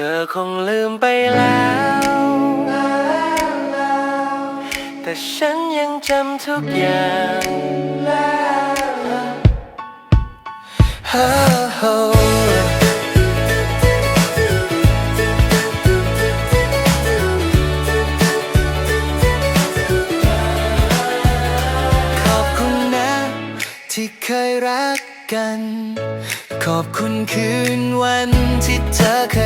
ธอคงลืมไปแล้ว แต่ฉันยังจำทุกอย่างโอ้โหขอบคุณนะที่เคยรักกัน ขอบคุณคืนวันที่เธอเคย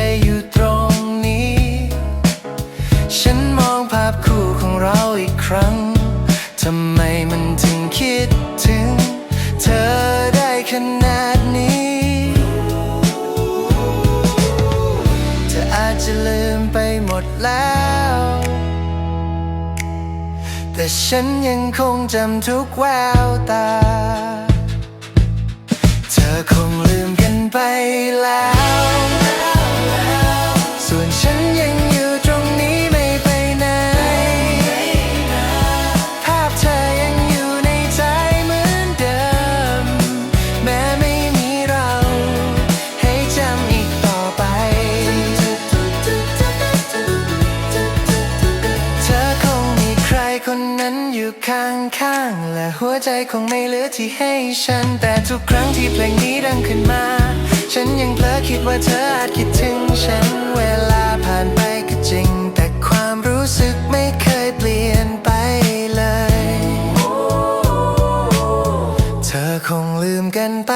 ทำไมมันถึงคิดถึง เธอได้ขนาดนี้ เธออาจจะลืมไปหมดแล้ว แต่ฉันยังคงจำทุกแววตา อยู่ข้างๆ และหัวใจคงไม่เหลือที่ให้ฉัน แต่ทุกครั้งที่เพลงนี้ดังขึ้นมา ฉันยังเผลอคิดว่าเธออาจคิดถึงฉัน เวลาผ่านไปก็จริง แต่ความรู้สึกไม่เคยเปลี่ยนไปเลย เธอคงลืมกันไป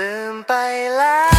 ลืมไปแล้ว